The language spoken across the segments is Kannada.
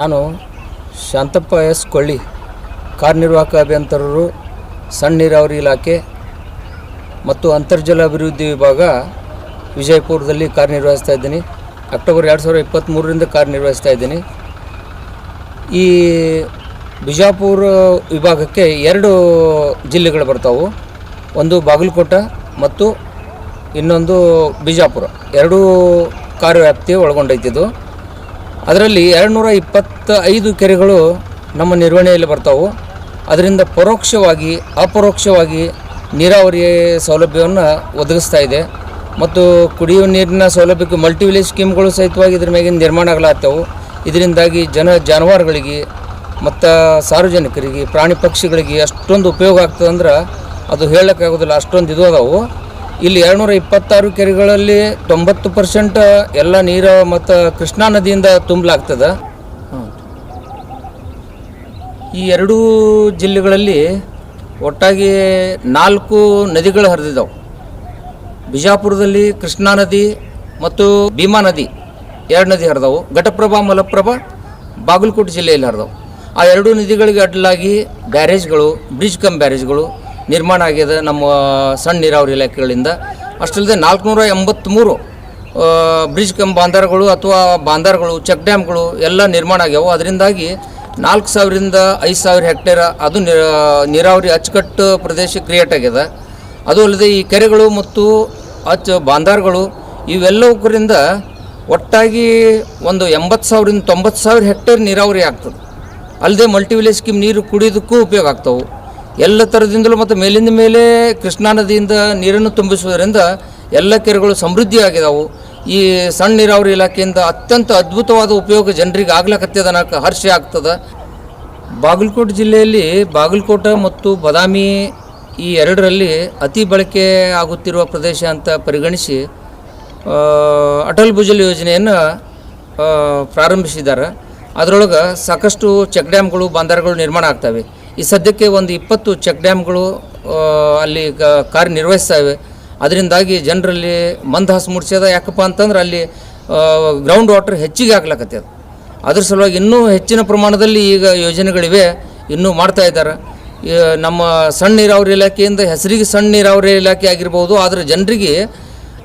ನಾನು ಶಾಂತಪ್ಪ ಎಸ್ ಕೊಳ್ಳಿ ಕಾರ್ಯನಿರ್ವಾಹಕ ಅಭಿಯಂತರರು ಸಣ್ಣ ನೀರಾವರಿ ಇಲಾಖೆ ಮತ್ತು ಅಂತರ್ಜಲ ಅಭಿವೃದ್ಧಿ ವಿಭಾಗ ವಿಜಯಪುರದಲ್ಲಿ ಕಾರ್ಯನಿರ್ವಹಿಸ್ತಾ ಇದ್ದೀನಿ. ಅಕ್ಟೋಬರ್ ಎರಡು ಸಾವಿರದ ಇಪ್ಪತ್ತ್ಮೂರರಿಂದ ಕಾರ್ಯನಿರ್ವಹಿಸ್ತಾ ಇದ್ದೀನಿ. ಈ ಬಿಜಾಪುರ ವಿಭಾಗಕ್ಕೆ ಎರಡು ಜಿಲ್ಲೆಗಳು ಬರ್ತಾವೆ. ಒಂದು ಬಾಗಲಕೋಟ ಮತ್ತು ಇನ್ನೊಂದು ಬಿಜಾಪುರ. ಎರಡೂ ಕಾರ್ಯವ್ಯಾಪ್ತಿ ಒಳಗೊಂಡೈತಿದು ಅದರಲ್ಲಿ ಎರಡುನೂರ ಇಪ್ಪತ್ತ ಐದು ಕೆರೆಗಳು ನಮ್ಮ ನಿರ್ವಹಣೆಯಲ್ಲಿ ಬರ್ತಾವೆ. ಅದರಿಂದ ಪರೋಕ್ಷವಾಗಿ, ಅಪರೋಕ್ಷವಾಗಿ ನೀರಾವರಿ ಸೌಲಭ್ಯವನ್ನು ಒದಗಿಸ್ತಾ ಇದೆ. ಮತ್ತು ಕುಡಿಯುವ ನೀರಿನ ಸೌಲಭ್ಯಕ್ಕೆ ಮಲ್ಟಿ ವಿಲೇಜ್ ಸ್ಕೀಮ್ಗಳು ಸಹಿತವಾಗಿ ಇದ್ರ ಮ್ಯಾಗಿನ ನಿರ್ಮಾಣ ಆಗಲಾಗ್ತವೆ ಇದರಿಂದಾಗಿ ಜನ, ಜಾನುವಾರುಗಳಿಗೆ ಮತ್ತು ಸಾರ್ವಜನಿಕರಿಗೆ, ಪ್ರಾಣಿ ಪಕ್ಷಿಗಳಿಗೆ ಅಷ್ಟೊಂದು ಉಪಯೋಗ ಆಗ್ತದೆ ಅಂದ್ರೆ ಅದು ಹೇಳೋಕ್ಕಾಗೋದಿಲ್ಲ. ಅಷ್ಟೊಂದು ಇದು ಅದಾವು. ಇಲ್ಲಿ ಎರಡುನೂರ ಇಪ್ಪತ್ತಾರು ಕೆರೆಗಳಲ್ಲಿ ತೊಂಬತ್ತು ಪರ್ಸೆಂಟ್ ಎಲ್ಲ ನೀರು ಮತ್ತು ಕೃಷ್ಣಾ ನದಿಯಿಂದ ತುಂಬಲಾಗ್ತದೆ. ಈ ಎರಡೂ ಜಿಲ್ಲೆಗಳಲ್ಲಿ ಒಟ್ಟಾಗಿ ನಾಲ್ಕು ನದಿಗಳು ಹರಿದಿದ್ದಾವೆ ಬಿಜಾಪುರದಲ್ಲಿ ಕೃಷ್ಣಾ ನದಿ ಮತ್ತು ಭೀಮಾ ನದಿ ಎರಡು ನದಿ ಹರಿದವು. ಘಟಪ್ರಭಾ, ಮಲಪ್ರಭಾ, ಬಾಗಲಕೋಟೆ ಜಿಲ್ಲೆಯಲ್ಲಿ ಹರಿದವು. ಆ ಎರಡೂ ನದಿಗಳಿಗೆ ಅಡ್ಡಲಾಗಿ ಬ್ಯಾರೇಜ್ಗಳು, ಬ್ರಿಡ್ಜ್ ಕಮ್ ಬ್ಯಾರೇಜ್ಗಳು ನಿರ್ಮಾಣ ಆಗಿದೆ ನಮ್ಮ ಸಣ್ಣ ನೀರಾವರಿ ಇಲಾಖೆಗಳಿಂದ. ಅಷ್ಟಲ್ಲದೆ ನಾಲ್ಕುನೂರ ಎಂಬತ್ತ್ಮೂರು ಬ್ರಿಡ್ಜ್ ಕಂ ಬಾಂಧಾರಗಳು ಅಥವಾ ಬಾಂದಾರ್ಗಳು, ಚೆಕ್ ಡ್ಯಾಮ್ಗಳು ಎಲ್ಲ ನಿರ್ಮಾಣ ಆಗ್ಯಾವು. ಅದರಿಂದಾಗಿ ನಾಲ್ಕು ಸಾವಿರದಿಂದ ಐದು ಸಾವಿರ ಹೆಕ್ಟೇರ್ ಅದು ನೀರಾವರಿ ಅಚ್ಚುಕಟ್ಟು ಪ್ರದೇಶ ಕ್ರಿಯೇಟ್ ಆಗ್ಯದ. ಅದು ಅಲ್ಲದೆ ಈ ಕೆರೆಗಳು ಮತ್ತು ಅಚ್ಚ ಬಾಂದಾರ್ಗಳು ಇವೆಲ್ಲವುಕರಿಂದ ಒಟ್ಟಾಗಿ ಒಂದು ಎಂಬತ್ತು ಸಾವಿರದಿಂದ ತೊಂಬತ್ತು ಸಾವಿರ ಹೆಕ್ಟೇರ್ ನೀರಾವರಿ ಆಗ್ತದೆ. ಅಲ್ಲದೆ ಮಲ್ಟಿವಿಲೇಜ್ ಸ್ಕೀಮ್ ನೀರು ಕುಡಿಯೋದಕ್ಕೂ ಉಪಯೋಗ ಆಗ್ತವೆ. ಎಲ್ಲ ಥರದಿಂದಲೂ ಮತ್ತು ಮೇಲಿಂದ ಮೇಲೆ ಕೃಷ್ಣಾ ನದಿಯಿಂದ ನೀರನ್ನು ತುಂಬಿಸುವುದರಿಂದ ಎಲ್ಲ ಕೆರೆಗಳು ಸಮೃದ್ಧಿ ಆಗಿದಾವು ಈ ಸಣ್ಣ ನೀರಾವರಿ ಇಲಾಖೆಯಿಂದ ಅತ್ಯಂತ ಅದ್ಭುತವಾದ ಉಪಯೋಗ ಜನರಿಗೆ ಆಗ್ಲಕತ್ತದ ಅನ್ನೋಕೆ ಹರ್ಷ ಆಗ್ತದೆ. ಬಾಗಲಕೋಟೆ ಜಿಲ್ಲೆಯಲ್ಲಿ ಬಾಗಲಕೋಟೆ ಮತ್ತು ಬದಾಮಿ ಈ ಎರಡರಲ್ಲಿ ಅತಿ ಬಳಕೆ ಆಗುತ್ತಿರುವ ಪ್ರದೇಶ ಅಂತ ಪರಿಗಣಿಸಿ ಅಟಲ್ ಭುಜಲ್ ಯೋಜನೆಯನ್ನು ಪ್ರಾರಂಭಿಸಿದ್ದಾರೆ. ಅದರೊಳಗೆ ಸಾಕಷ್ಟು ಚೆಕ್ ಡ್ಯಾಮ್ಗಳು, ಬಾಂದಾರ್ಗಳು ನಿರ್ಮಾಣ ಆಗ್ತವೆ. ಈ ಸದ್ಯಕ್ಕೆ ಒಂದು ಇಪ್ಪತ್ತು ಚೆಕ್ ಡ್ಯಾಮ್ಗಳು ಅಲ್ಲಿ ಕ- ಇವೆ ಅದರಿಂದಾಗಿ ಜನರಲ್ಲಿ ಮಂದಹಾಸ ಮೂಡಿಸ್ಯದ. ಯಾಕಪ್ಪ ಅಂತಂದ್ರೆ ಅಲ್ಲಿ ಗ್ರೌಂಡ್ ವಾಟರ್ ಹೆಚ್ಚಿಗೆ ಆಗ್ಲಕತ್ತದ ಅದ್ರ ಸಲುವಾಗಿ ಇನ್ನೂ ಹೆಚ್ಚಿನ ಪ್ರಮಾಣದಲ್ಲಿ ಈಗ ಯೋಜನೆಗಳಿವೆ. ಇನ್ನೂ ಮಾಡ್ತಾ ಇದ್ದಾರೆ. ನಮ್ಮ ಸಣ್ಣ ನೀರಾವರಿ ಇಲಾಖೆಯಿಂದ ಹೆಸರಿಗೆ ಸಣ್ಣ ನೀರಾವರಿ ಇಲಾಖೆ ಆಗಿರ್ಬೋದು, ಆದರೆ ಜನರಿಗೆ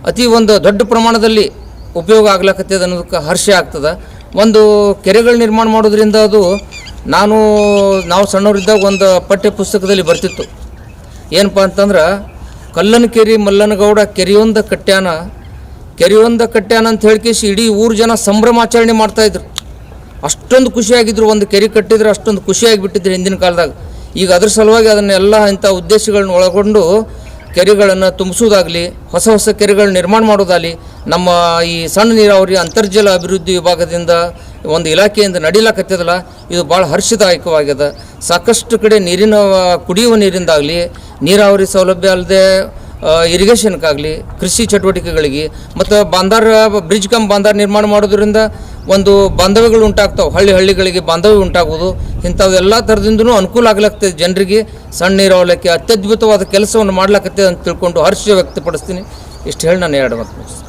ಅತಿ ಒಂದು ದೊಡ್ಡ ಪ್ರಮಾಣದಲ್ಲಿ ಉಪಯೋಗ ಆಗ್ಲಕತ್ತದ ಅನ್ನೋದಕ್ಕೆ ಹರ್ಷ ಆಗ್ತದೆ. ಒಂದು ಕೆರೆಗಳು ನಿರ್ಮಾಣ ಮಾಡೋದ್ರಿಂದ ಅದು ನಾನು, ನಾವು ಸಣ್ಣವರಿದ್ದಾಗ ಒಂದು ಪಠ್ಯ ಪುಸ್ತಕದಲ್ಲಿ ಬರ್ತಿತ್ತು. ಏನಪ್ಪ ಅಂತಂದ್ರೆ ಕಲ್ಲನ ಕೆರಿ ಮಲ್ಲನಗೌಡ ಕೆರೆಯೊಂದ ಕಟ್ಯಾನ ಕೆರೆಯೊಂದ ಕಟ್ಯಾನ ಅಂತ ಹೇಳ್ಕೇಸಿ ಇಡೀ ಊರು ಜನ ಸಂಭ್ರಮಾಚರಣೆ ಮಾಡ್ತಾಯಿದ್ರು ಅಷ್ಟೊಂದು ಖುಷಿಯಾಗಿದ್ರು, ಒಂದು ಕೆರೆ ಕಟ್ಟಿದ್ರೆ ಅಷ್ಟೊಂದು ಖುಷಿಯಾಗಿ ಬಿಟ್ಟಿದ್ರು ಹಿಂದಿನ ಕಾಲದಾಗ. ಈಗ ಅದ್ರ ಸಲುವಾಗಿ ಅದನ್ನೆಲ್ಲ ಇಂಥ ಉದ್ದೇಶಗಳನ್ನ ಒಳಗೊಂಡು ಕೆರೆಗಳನ್ನು ತುಂಬಿಸೋದಾಗಲಿ, ಹೊಸ ಹೊಸ ಕೆರೆಗಳನ್ನ ನಿರ್ಮಾಣ ಮಾಡೋದಾಗಲಿ, ನಮ್ಮ ಈ ಸಣ್ಣ ನೀರಾವರಿ ಅಂತರ್ಜಲ ಅಭಿವೃದ್ಧಿ ವಿಭಾಗದಿಂದ ಒಂದು ಇಲಾಖೆಯಿಂದ ನಡೀಲಾಕತ್ತದಲ್ಲ, ಇದು ಭಾಳ ಹರ್ಷದಾಯಕವಾಗಿದೆ. ಸಾಕಷ್ಟು ಕಡೆ ನೀರಿನ ಕುಡಿಯುವ ನೀರಿಂದಾಗಲಿ, ನೀರಾವರಿ ಸೌಲಭ್ಯ ಅಲ್ಲದೆ ಇರಿಗೇಷನ್ಗಾಗಲಿ ಕೃಷಿ ಚಟುವಟಿಕೆಗಳಿಗೆ, ಮತ್ತು ಬಾಂದಾರ ಬ್ರಿಡ್ಜ್ ಕಮ್ ಬಾಂದಾರ್ ನಿರ್ಮಾಣ ಮಾಡೋದ್ರಿಂದ ಒಂದು ಬಾಂಧವ್ಯಗಳು ಉಂಟಾಗ್ತಾವೆ. ಹಳ್ಳಿ ಹಳ್ಳಿಗಳಿಗೆ ಬಾಂಧವ್ಯ ಉಂಟಾಗುವುದು. ಇಂಥವು ಎಲ್ಲ ಥರದಿಂದನೂ ಅನುಕೂಲ ಆಗ್ಲಾಗ್ತದೆ ಜನರಿಗೆ. ಸಣ್ಣ ನೀರಾವಲಕ್ಕೆ ಅತ್ಯದ್ಭುತವಾದ ಕೆಲಸವನ್ನು ಮಾಡ್ಲಾಕತ್ತೆ ಅಂತ ತಿಳ್ಕೊಂಡು ಹರ್ಷ ವ್ಯಕ್ತಪಡಿಸ್ತೀನಿ. ಇಷ್ಟು ಹೇಳಿ ನಾನು ಎರಡು ಮಾತು